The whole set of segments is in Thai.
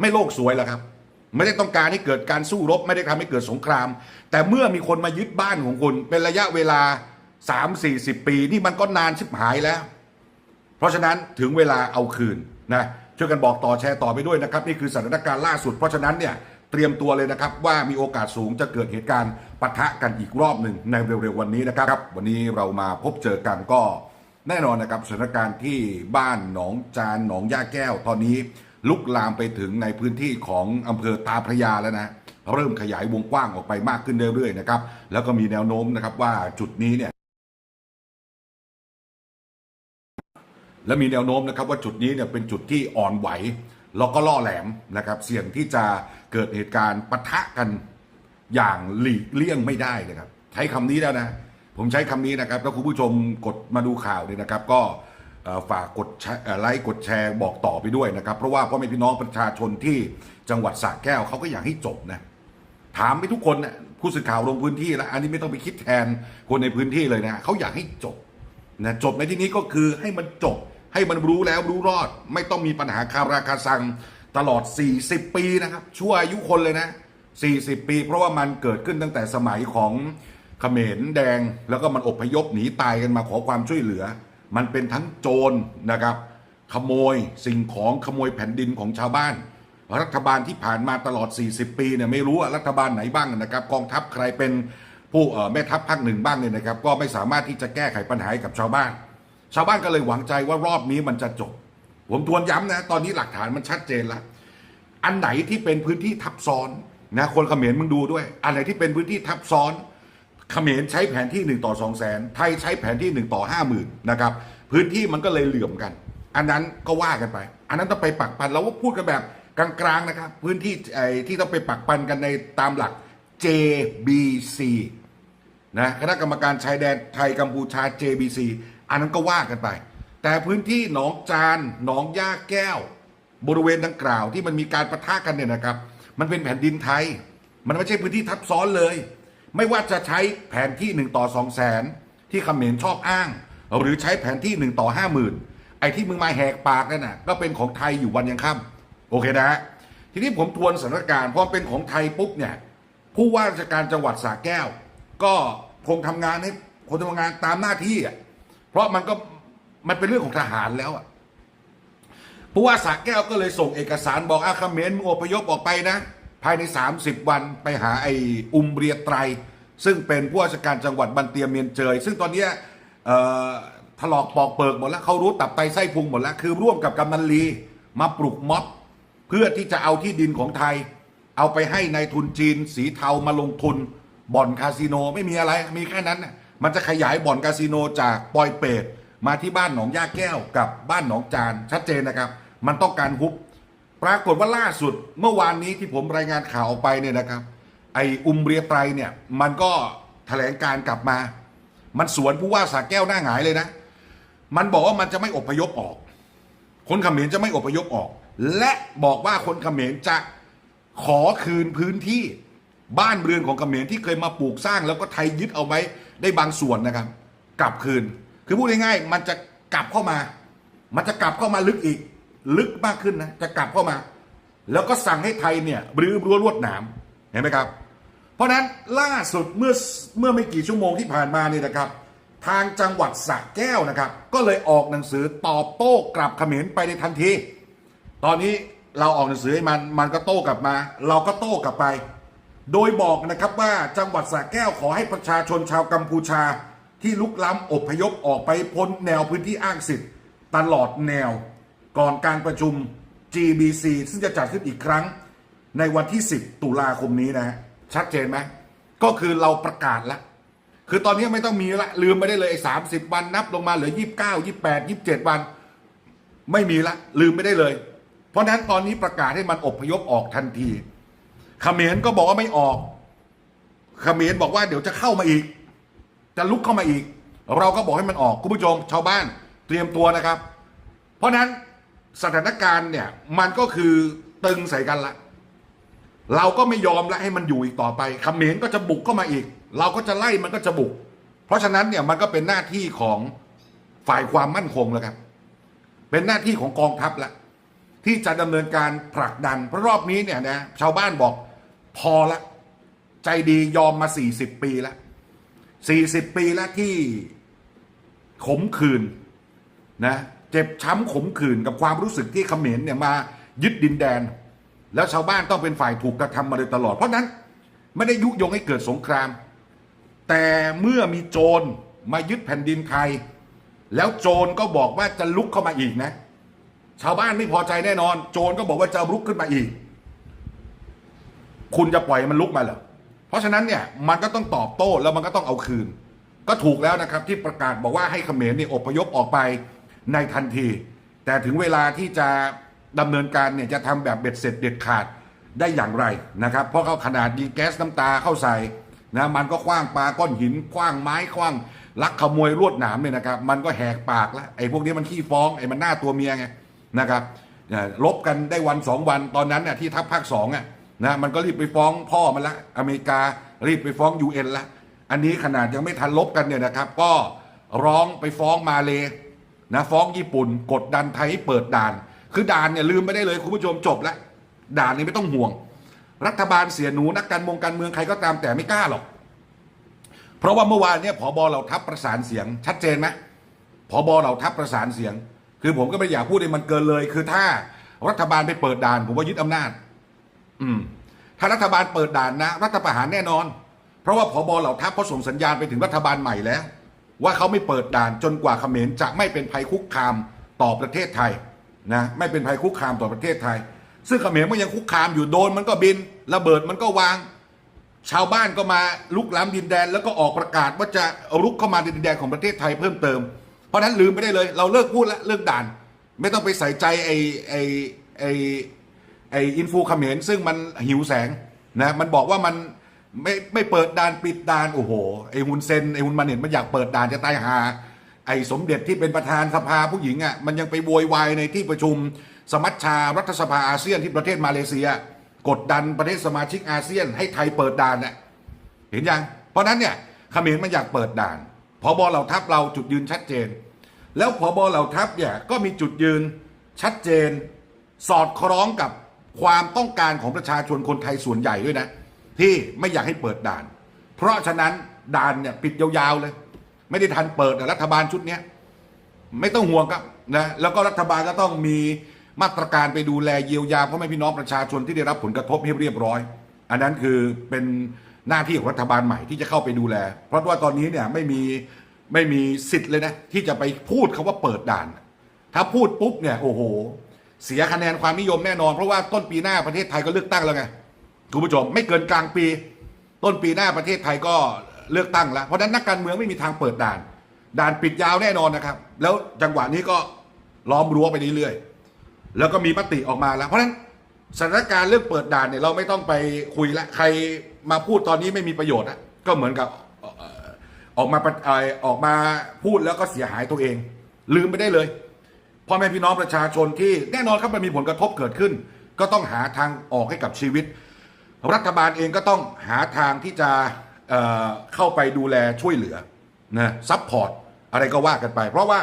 ไม่โลกสวยหรอกครับ ไม่ได้ต้องการให้เกิดการสู้รบ ไม่ได้ทำให้เกิดสงคราม แต่เมื่อมีคนมายึดบ้านของคุณ เป็นระยะเวลา 3 4 0 ปี นี่มันก็นานชิบหายแล้ว เพราะฉะนั้นถึงเวลาเอาคืนนะช่วยกันบอกต่อแชร์ต่อไปด้วยนะครับ นี่คือสถานการณ์ล่าสุด เพราะฉะนั้นเนี่ยเตรียมตัวเลยนะครับ ว่ามีโอกาสสูงจะเกิดเหตุการณ์ปะทะกันอีกรอบหนึ่งในเร็วๆวันนี้นะครับ วันนี้เรามาพบเจอกันก็แน่นอนนะครับสถานการณ์ที่บ้านหนองจานหนองย่าแก้วตอนนี้ ลุกลามไปถึงในพื้นที่ของอำเภอตาพระยาแล้วนะเริ่มขยายวงกว้างออกไปมากขึ้นเรื่อยๆนะครับแล้วก็มีแนวโน้มนะครับว่าจุดนี้เนี่ยและมีแนวโน้มนะครับว่าจุดนี้เนี่ยเป็นจุดที่อ่อนไหวแล้วก็ล่อแหลมนะครับ เสี่ยงที่จะเกิดเหตุการณ์ปะทะกันอย่างหลีกเลี่ยงไม่ได้นะครับ ใช้คำนี้แล้วนะ ผมใช้คำนี้นะครับถ้าคุณผู้ชมกดมาดูข่าวเนี่ยนะครับ ก็ ฝากกดไลค์กดแชร์บอกต่อไปด้วยนะครับ เพราะว่าพ่อแม่พี่น้องประชาชนที่จังหวัดสระแก้วเขาก็อยากให้จบนะถามไปทุกคนนะผู้สื่อข่าวลงพื้นที่แล้ว อันนี้ไม่ต้องไปคิดแทนคนในพื้นที่เลยนะเขาอยากให้จบนะจบในที่นี้ก็คือให้มันจบให้มันรู้แล้วรู้รอด ไม่ต้องมีปัญหาคาราคาซังตลอด 40 ปีนะครับ ชั่วอายุคนเลยนะ 40 ปี เพราะว่ามันเกิดขึ้นตั้งแต่สมัยของเขมรแดง แล้วก็มันอบพยพหนีตายกันมาขอความช่วยเหลือ มันเป็นทั้งโจรนะครับ ขโมยสิ่งของขโมยแผ่นดินของชาวบ้าน รัฐบาลที่ผ่านมาตลอด 40 ปีเนี่ยไม่รู้ว่ารัฐบาลไหนบ้างนะครับ กองทัพใครเป็นผู้แม่ทัพภาคหนึ่งบ้างเนี่ยนะครับ ก็ไม่สามารถที่จะแก้ไขปัญหาให้กับชาวบ้าน ชาวบ้านก็เลยหวังใจว่ารอบนี้มันจะจบ ผมทวนย้ำนะ ตอนนี้หลักฐานมันชัดเจนแล้วอันไหนที่เป็นพื้นที่ทับซ้อนนะคนเขมรมึงดูด้วย อันไหนที่เป็นพื้นที่ทับซ้อน เขมรใช้แผนที่ 1 ต่อ 2 0 0แสนไทยใช้แผนที่ 1 ต่อ 5 0,000นะครับพื้นที่มันก็เลยเหลื่อมกัน อันนั้นก็ว่ากันไป อันนั้นต้องไปปักปันเราก็พูดกันแบบกลางๆนะครับพื้นที่ไอ้ที่ต้องไปปักปันกันในตามหลัก JBC นะคณะกรรมการชายแดนไทยกัมพูชา JBC อันนั้นก็ว่ากันไป แต่พื้นที่หนองจานหนองย่าแก้ว บริเวณดังกล่าวที่มันมีการประทะกันเนี่ยนะครับ มันเป็นแผ่นดินไทย มันไม่ใช่พื้นที่ทับซ้อนเลย ไม่ว่าจะใช้แผนที่ 1 ต่อ2แสนที่คำเขมรชอบอ้าง หรือใช้แผนที่ 1 ต่อ 5 0,000 ไอ้ที่มึงมาแหกปากนั่นน่ะก็เป็นของไทยอยู่วันยังค่ำโอเคนะฮะทีนี้ผมทวนสถานการณ์พอเป็นของไทยปุ๊บเนี่ยผู้ว่าราชการจังหวัดสระแก้ว ก็คงทำงานให้คนทำงานตามหน้าที่อะเพราะมันก็มันเป็นเรื่องของทหารแล้วอะผู้ว่าสระแก้วก็เลยส่งเอกสารบอกอาคาเมรมึงอพยพออกไปนะ ภายใน 30 วันไปหาไอ้อุมเรียไตร ซึ่งเป็นผู้ว่าราชการจังหวัดบันเตียเมียนเจย ซึ่งตอนนี้ถลอกปอกเปิกหมดแล้วเขารู้ตับไตไส้พุงหมดแล้ว คือร่วมกับกำนันลีมาปลุกม็อบเพื่อที่จะเอาที่ดินของไทย เอาไปให้ในายทุนจีน สีเทามาลงทุน บ่อนคาสิโนไม่มีอะไรมีแค่นั้น มันจะขยายบ่อนคาสิโนจากปอยเปตมาที่บ้านหนองย่าแก้วกับบ้านหนองจานชัดเจนนะครับ มันต้องการฮุบ ปรากฏว่าล่าสุดเมื่อวานนี้ที่ผมรายงานข่าวออกไปเนี่ยนะครับ ไออุมเรียไตรเนี่ยมันก็แถลงการกลับมา มันสวนผู้ว่าสาแก้วหน้าหงายเลยนะ มันบอกว่ามันจะไม่อพยพออก คนเขมรจะไม่อพยพออก และบอกว่าคนเขมรจะขอคืนพื้นที่บ้านเรือนของเขมรที่เคยมาปลูกสร้าง แล้วก็ไทยยึดเอาไว้ได้บางส่วนนะครับ กลับคืน คือพูดง่ายๆมันจะกลับเข้ามา มันจะกลับเข้ามาลึกอีก ลึกมากขึ้นนะจะกลับเข้ามา แล้วก็สั่งให้ไทยเนี่ยรื้อรั้วลวดหนามเห็นไหมครับ เพราะฉะนั้นล่าสุดเมื่อเมื่อไม่กี่ชั่วโมงที่ผ่านมาเนี่ยนะครับ ทางจังหวัดสระแก้วนะครับ ก็เลยออกหนังสือตอบโต้กลับเขมรไปในทันที ตอนนี้เราออกหนังสือให้มันมันก็โต้กลับมา เราก็โต้กลับไป โดยบอกนะครับว่าจังหวัดสระแก้วขอให้ประชาชนชาวกัมพูชาที่ลุกล้ำอพยพออกไปพ้นแนวพื้นที่อ้างสิทธิ์ตลอดแนว ก่อนการประชุม GBC ซึ่งจะจัดขึ้นอีกครั้งในวันที่ 10 ตุลาคมนี้นะฮะชัดเจนไหมก็คือเราประกาศแล้วคือตอนนี้ไม่ต้องมีละลืมไปได้เลยไอ้สามสิบวันนับลงมาเหลือยี่สิบเก้ายี่แปดยี่สิบเจ็ดวัน ไม่มีละลืมไม่ได้เลย เพราะฉะนั้นตอนนี้ประกาศให้มันอพยพออกทันทีขเขมรก็บอกว่าไม่ออกขเขมรบอกว่าเดี๋ยวจะเข้ามาอีก จะลุกเข้ามาอีก เราก็บอกให้มันออกคุณผู้ชมชาวบ้านเตรียมตัวนะครับ เพราะฉะนั้น สถานการณ์เนี่ยมันก็คือตึงใส่กันละ เราก็ไม่ยอมและให้มันอยู่อีกต่อไปเขมรก็จะบุกเข้ามาอีก เราก็จะไล่มันก็จะบุก เพราะฉะนั้นเนี่ยมันก็เป็นหน้าที่ของฝ่ายความมั่นคงแล้วครับ เป็นหน้าที่ของกองทัพละที่จะดำเนินการผลักดันเพราะรอบนี้เนี่ยนะชาวบ้านบอกพอละ ใจดียอมมา 40 ปีล้ว40 ปีแล้วที่ขมขื่นนะ เจ็บช้ำขมขื่นกับความรู้สึกที่เขมรเนี่ยมายึดดินแดน แล้วชาวบ้านต้องเป็นฝ่ายถูกกระทำมาโดยตลอด เพราะนั้นไม่ได้ยุยงให้เกิดสงคราม แต่เมื่อมีโจรมายึดแผ่นดินไทย แล้วโจรก็บอกว่าจะลุกเข้ามาอีกนะ ชาวบ้านไม่พอใจแน่นอน โจรก็บอกว่าจะลุกขึ้นมาอีก คุณจะปล่อยมันลุกมาเหรอเพราะฉะนั้นเนี่ยมันก็ต้องตอบโต้แล้วมันก็ต้องเอาคืน ก็ถูกแล้วนะครับที่ประกาศบอกว่าให้เขมรเนี่ยอพยพออกไป ในทันที แต่ถึงเวลาที่จะดำเนินการเนี่ยจะทำแบบเบ็ดเสร็จเด็ดขาดได้อย่างไรนะครับ เพราะเขาขนาดยิงแก๊สน้ำตาเข้าใส่นะมันก็คว้างปลาก้อนหินคว้างไม้คว้างลักขโมยลวดหนามเนี่ยนะครับ มันก็แหกปากแล้วไอ้พวกนี้มันขี้ฟ้องไอ้มันหน้าตัวเมียไงนะครับลบกันได้วันสองวันตอนนั้นน่ะที่ทัพภาคสองอะนะมันก็รีบไปฟ้องพ่อมันละอเมริการีบไปฟ้องยูเอ็นละอันนี้ขนาดยังไม่ทันลบกันเนี่ยนะครับ ก็ร้องไปฟ้องมาเล นะฟ้องญี่ปุ่น กดดันไทยให้เปิดด่าน คือด่านเนี่ยลืมไม่ได้เลยคุณผู้ชมจบแล้วด่านนี้ไม่ต้องห่วง รัฐบาลเสียหนูนักการเมองการเมืองใครก็ตามแต่ไม่กล้าหรอก เพราะว่าเมื่อวานเนี่ยผบเหล่าทัพประสานเสียง ชัดเจนไหมผบเหล่าทัพประสานเสียง คือผมก็ไม่อยากพูดให้มันเกินเลย คือถ้ารัฐบาลไปเปิดด่านผมว่ายึดอำนาจ อืม ถ้ารัฐบาลเปิดด่านนะ รัฐประหารแน่นอน เพราะว่าผบเหล่าทัพเขาส่งสัญญาณไปถึงรัฐบาลใหม่แล้ว ว่าเขาไม่เปิดด่านจนกว่าเขมรจะไม่เป็นภัยคุกคามต่อประเทศไทยนะไม่เป็นภัยคุกคามต่อประเทศไทย ซึ่งเขมรมันยังคุกคามอยู่โดนมันก็บินระเบิดมันก็วาง ชาวบ้านก็มาลุกล้ำดินแดน แล้วก็ออกประกาศว่าจะรุกเข้ามาในดินแดนของประเทศไทยเพิ่มเติม เพราะฉะนั้นลืมไม่ได้เลย เราเลิกพูดแล้วเลิกด่าน ไม่ต้องไปใส่ใจไอ้ไอ้ไอ้ไอ้อินฟูเขมรซึ่งมันหิวแสงนะมันบอกว่ามัน ไม่ไม่เปิดด่านปิดด่านโอ้โหไอ้ฮุนเซนไอ้ฮุนมาเน็ตมันอยากเปิดด่านจะตายหา ไอ้สมเด็จที่เป็นประธานสภาผู้หญิงอะมันยังไปโวยวายในที่ประชุมสมัชชารัฐสภาอาเซียนที่ประเทศมาเลเซีย กดดันประเทศสมาชิกอาเซียน ให้ไทยเปิดด่านน่ะเห็นยังเพราะนั้นเนี่ยเขมรมันอยากเปิดด่านพบเหล่าทัพเราจุดยืนชัดเจน แล้วพบเหล่าทัพเนี่ยก็มีจุดยืนชัดเจน สอดคล้องกับความต้องการของประชาชนคนไทยส่วนใหญ่ด้วยนะ ที่ไม่อยากให้เปิดด่าน เพราะฉะนั้นด่านเนี่ยปิดยาวๆเลย ไม่ได้ทันเปิดรัฐบาลชุดเนี้ยไม่ต้องห่วงครับนะแล้วก็รัฐบาลก็ต้องมีมาตรการไปดูแลเยียวยาพ่อแม่พี่น้องประชาชนที่ได้รับผลกระทบให้เรียบร้อย อันนั้นคือเป็นหน้าที่ของรัฐบาลใหม่ที่จะเข้าไปดูแล เพราะว่าตอนนี้เนี่ยไม่มีไม่มีสิทธิ์เลยนะ ที่จะไปพูดคาว่าเปิดด่าน ถ้าพูดปุ๊บเนี่ยโอ้โห เสียคะแนนความนิยมแน่นอน เพราะว่าต้นปีหน้าประเทศไทยก็เลือกตั้งแล้วไง คุณผู้ชมไม่เกินกลางปี ต้นปีหน้าประเทศไทยก็เลือกตั้งแล้ว เพราะนั้นนักการเมืองไม่มีทางเปิดด่าน ด่านปิดยาวแน่นอนนะครับ แล้วจังหวะนี้ก็ล้อมรั้วไปเรื่อยๆแล้วก็มีมติออกมาแล้ว เพราะนั้นสถานการณ์เรื่องเปิดด่านเนี่ยเราไม่ต้องไปคุยละใครมาพูดตอนนี้ไม่มีประโยชน์อะก็เหมือนกับออกมาออออกมาพูดแล้วก็เสียหายตัวเอง ลืมไปได้เลยพ่อแม่พี่น้องประชาชนที่แน่นอนครับมันมีผลกระทบเกิดขึ้น ก็ต้องหาทางออกให้กับชีวิต รัฐบาลเองก็ต้องหาทางที่จะเเข้าไปดูแลช่วยเหลือนะซัพพอร์ตอะไรก็ว่ากันไป เพราะว่า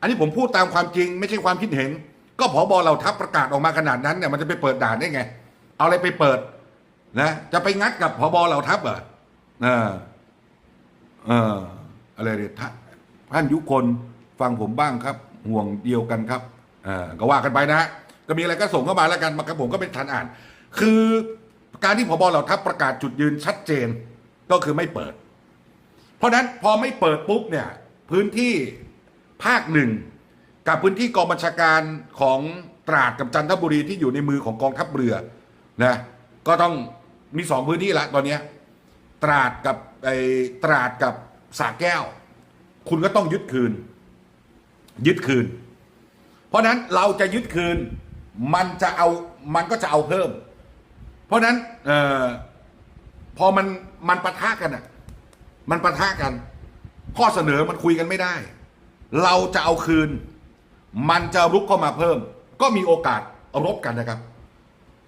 อันนี้ผมพูดตามความจริงไม่ใช่ความคิดเห็น ก็ผอบอเราทัพประกาศออกมาขนาดนั้นเนี่ยมันจะไปเปิดด่านได้ไง เอาอะไรไปเปิดนะจะไปงัดกับผอบอเราทัพเหรอเออเอออะไรเนี่ยท่านยุคนฟังผมบ้างครับ ห่วงเดียวกันครับเออก็ว่ากันไปนะฮะก็มีอะไรก็ส่งเข้ามาแล้วกันมากับผมก็เป็นทันอ่าน คือ การที่พบเหล่าทัพประกาศจุดยืนชัดเจนก็คือไม่เปิด เพราะฉะนั้นพอไม่เปิดปุ๊บเนี่ยพื้นที่ภาคหนึ่งกับพื้นที่กองบัญชาการของตราดกับจันทบุรีที่อยู่ในมือของกองทัพเรือนะก็ต้องมีสองพื้นที่ละตอนเนี้ตราดกับไอ้ตราดกับสาแก้ว คุณก็ต้องยึดคืน ยึดคืน เพราะฉะนั้นเราจะยึดคืน มันจะเอามันก็จะเอาเพิ่ม ราะนั้นเออพอมันมันปะทะกันอะ มันปะทะกัน ข้อเสนอมันคุยกันไม่ได้ เราจะเอาคืน มันจะรุกเข้ามาเพิ่ม ก็มีโอกาสรบกันนะครับ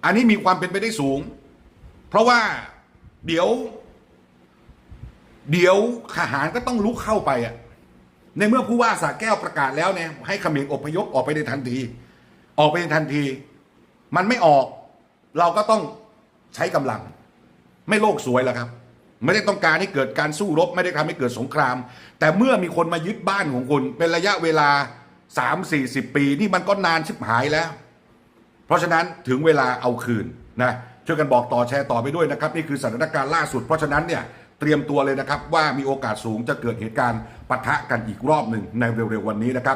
อันนี้มีความเป็นไปได้สูง เพราะว่าเดี๋ยว เดี๋ยวทหารก็ต้องลุกเข้าไปอะในเมื่อผู้ว่าสาแก้วประกาศแล้วเนี่ยให้ขมรอพยพออกไปในทันที ออกไปในทันที มันไม่ออก เราก็ต้อง ใช้กำลัง ไม่โลกสวยแล้วครับ ไม่ได้ต้องการให้เกิดการสู้รบ ไม่ได้ทำให้เกิดสงคราม แต่เมื่อมีคนมายึดบ้านของคุณเป็นระยะเวลา 3 4 0 ปี นี่มันก็นานชิบหายแล้ว เพราะฉะนั้นถึงเวลาเอาคืนนะช่วยกันบอกต่อแชร์ต่อไปด้วยนะครับ นี่คือสถานการณ์ล่าสุด เพราะฉะนั้นเนี่ยเตรียมตัวเลยนะครับว่ามีโอกาสสูงจะเกิดเหตุการณ์ปะทะกันอีกรอบหนึ่งในเร็วๆวันนี้นะครับ